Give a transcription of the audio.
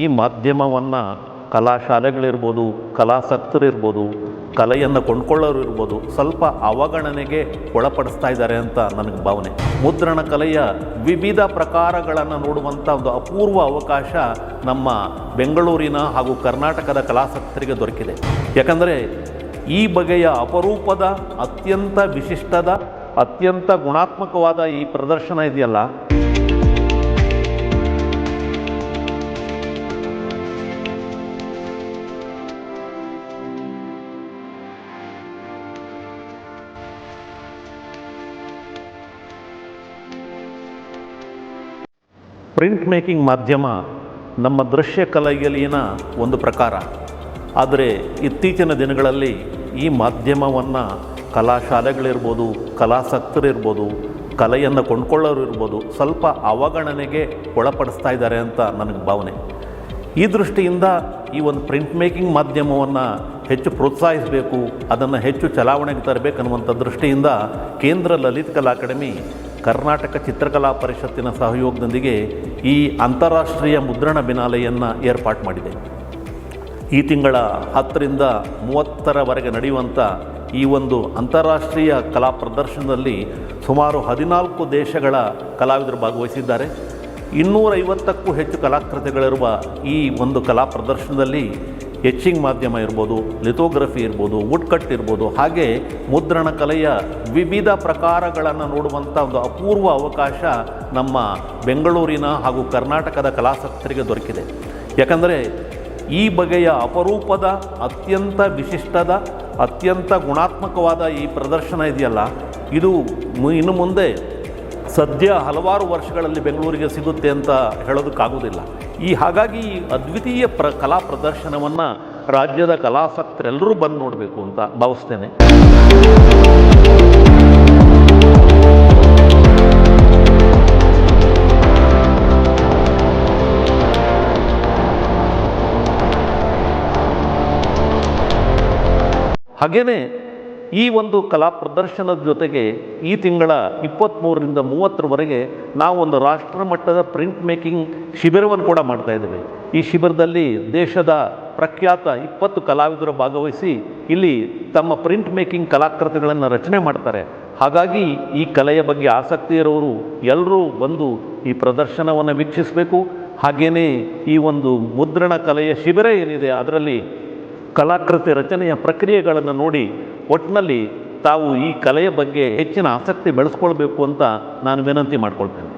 ಈ ಮಾಧ್ಯಮವನ್ನು ಕಲಾಶಾಲೆಗಳಿರ್ಬೋದು, ಕಲಾಸಕ್ತರಿರ್ಬೋದು, ಕಲೆಯನ್ನು ಕೊಂಡ್ಕೊಳ್ಳೋರು ಇರ್ಬೋದು ಸ್ವಲ್ಪ ಅವಗಣನೆಗೆ ಒಳಪಡಿಸ್ತಾ ಇದ್ದಾರೆ ಅಂತ ನನಗೆ ಭಾವನೆ. ಮುದ್ರಣ ಕಲೆಯ ವಿವಿಧ ಪ್ರಕಾರಗಳನ್ನು ನೋಡುವಂಥ ಒಂದು ಅಪೂರ್ವ ಅವಕಾಶ ನಮ್ಮ ಬೆಂಗಳೂರಿನ ಹಾಗೂ ಕರ್ನಾಟಕದ ಕಲಾಸಕ್ತರಿಗೆ ದೊರಕಿದೆ. ಯಾಕಂದರೆ ಈ ಬಗೆಯ ಅಪರೂಪದ, ಅತ್ಯಂತ ವಿಶಿಷ್ಟದ, ಅತ್ಯಂತ ಗುಣಾತ್ಮಕವಾದ ಈ ಪ್ರದರ್ಶನ ಇದೆಯಲ್ಲ ಪ್ರಿಂಟ್ ಮೇಕಿಂಗ್ ಮಾಧ್ಯಮ ನಮ್ಮ ದೃಶ್ಯ ಕಲೆಯಲ್ಲಿನ ಒಂದು ಪ್ರಕಾರ. ಆದರೆ ಇತ್ತೀಚಿನ ದಿನಗಳಲ್ಲಿ ಈ ಮಾಧ್ಯಮವನ್ನು ಕಲಾಶಾಲೆಗಳಿರ್ಬೋದು, ಕಲಾಸಕ್ತರಿರ್ಬೋದು, ಕಲೆಯನ್ನು ಕೊಂಡ್ಕೊಳ್ಳೋರು ಇರ್ಬೋದು ಸ್ವಲ್ಪ ಅವಗಣನೆಗೆ ಒಳಪಡಿಸ್ತಾ ಇದ್ದಾರೆ ಅಂತ ನನಗೆ ಭಾವನೆ. ಈ ದೃಷ್ಟಿಯಿಂದ ಈ ಒಂದು ಪ್ರಿಂಟ್ ಮೇಕಿಂಗ್ ಮಾಧ್ಯಮವನ್ನು ಹೆಚ್ಚು ಪ್ರೋತ್ಸಾಹಿಸಬೇಕು, ಅದನ್ನು ಹೆಚ್ಚು ಚಲಾವಣೆಗೆ ತರಬೇಕನ್ನುವಂಥ ದೃಷ್ಟಿಯಿಂದ ಕೇಂದ್ರ ಲಲಿತ್ ಕಲಾ ಅಕಾಡೆಮಿ ಕರ್ನಾಟಕ ಚಿತ್ರಕಲಾ ಪರಿಷತ್ತಿನ ಸಹಯೋಗದೊಂದಿಗೆ ಈ ಅಂತಾರಾಷ್ಟ್ರೀಯ ಮುದ್ರಣ ಬಿನಾಲೆಯನ್ನು ಏರ್ಪಾಟ್ ಮಾಡಿದೆ. ಈ ತಿಂಗಳ ಹತ್ತರಿಂದ ಮೂವತ್ತರವರೆಗೆ ನಡೆಯುವಂಥ ಈ ಒಂದು ಅಂತಾರಾಷ್ಟ್ರೀಯ ಕಲಾ ಪ್ರದರ್ಶನದಲ್ಲಿ ಸುಮಾರು ಹದಿನಾಲ್ಕು ದೇಶಗಳ ಕಲಾವಿದರು ಭಾಗವಹಿಸಿದ್ದಾರೆ. ಇನ್ನೂರೈವತ್ತಕ್ಕೂ ಹೆಚ್ಚು ಕಲಾಕೃತಿಗಳಿರುವ ಈ ಒಂದು ಕಲಾ ಪ್ರದರ್ಶನದಲ್ಲಿ ಎಚ್ಚಿಂಗ್ ಮಾಧ್ಯಮ ಇರ್ಬೋದು, ಲಿಥೋಗ್ರಫಿ ಇರ್ಬೋದು ವುಡ್ಕಟ್ ಇರ್ಬೋದು, ಹಾಗೆ ಮುದ್ರಣ ಕಲೆಯ ವಿವಿಧ ಪ್ರಕಾರಗಳನ್ನು ನೋಡುವಂಥ ಒಂದು ಅಪೂರ್ವ ಅವಕಾಶ ನಮ್ಮ ಬೆಂಗಳೂರಿನ ಹಾಗೂ ಕರ್ನಾಟಕದ ಕಲಾಸಕ್ತರಿಗೆ ದೊರಕಿದೆ. ಯಾಕಂದರೆ ಈ ಬಗೆಯ ಅಪರೂಪದ, ಅತ್ಯಂತ ವಿಶಿಷ್ಟದ, ಅತ್ಯಂತ ಗುಣಾತ್ಮಕವಾದ ಈ ಪ್ರದರ್ಶನ ಇದೆಯಲ್ಲ, ಇದು ಇನ್ನು ಮುಂದೆ ಸದ್ಯ ಹಲವಾರು ವರ್ಷಗಳಲ್ಲಿ ಬೆಂಗಳೂರಿಗೆ ಸಿಗುತ್ತೆ ಅಂತ ಹೇಳೋದಕ್ಕಾಗೋದಿಲ್ಲ. ಈ ಹಾಗಾಗಿ ಈ ಅದ್ವಿತೀಯ ಪ್ರ, ಕಲಾ ಪ್ರದರ್ಶನವನ್ನು ರಾಜ್ಯದ ಕಲಾಸಕ್ತರೆಲ್ಲರೂ ಬಂದು ನೋಡಬೇಕು ಅಂತ ಭಾವಿಸ್ತೇನೆ. ಹಾಗೆಯೇ ಈ ಒಂದು ಕಲಾ ಪ್ರದರ್ಶನದ ಜೊತೆಗೆ ಈ ತಿಂಗಳ ಇಪ್ಪತ್ತ್ಮೂರರಿಂದ ಮೂವತ್ತರವರೆಗೆ ನಾವು ಒಂದು ರಾಷ್ಟ್ರ ಮಟ್ಟದ ಪ್ರಿಂಟ್ ಮೇಕಿಂಗ್ ಶಿಬಿರವನ್ನು ಕೂಡ ಮಾಡ್ತಾ ಇದ್ದೇವೆ. ಈ ಶಿಬಿರದಲ್ಲಿ ದೇಶದ ಪ್ರಖ್ಯಾತ ಇಪ್ಪತ್ತು ಕಲಾವಿದರು ಭಾಗವಹಿಸಿ ಇಲ್ಲಿ ತಮ್ಮ ಪ್ರಿಂಟ್ ಮೇಕಿಂಗ್ ಕಲಾಕೃತಿಗಳನ್ನು ರಚನೆ ಮಾಡ್ತಾರೆ. ಹಾಗಾಗಿ ಈ ಕಲೆಯ ಬಗ್ಗೆ ಆಸಕ್ತಿ ಇರೋರು ಎಲ್ಲರೂ ಬಂದು ಈ ಪ್ರದರ್ಶನವನ್ನು ವೀಕ್ಷಿಸಬೇಕು. ಹಾಗೆಯೇ ಈ ಒಂದು ಮುದ್ರಣ ಕಲೆಯ ಶಿಬಿರ ಏನಿದೆ ಅದರಲ್ಲಿ ಕಲಾಕೃತಿ ರಚನೆಯ ಪ್ರಕ್ರಿಯೆಗಳನ್ನು ನೋಡಿ ಒಟ್ಟಿನಲ್ಲಿ ತಾವು ಈ ಕಲೆಯ ಬಗ್ಗೆ ಹೆಚ್ಚಿನ ಆಸಕ್ತಿ ಬೆಳೆಸ್ಕೊಳ್ಬೇಕು ಅಂತ ನಾನು ವಿನಂತಿ ಮಾಡ್ಕೊಳ್ತೇನೆ.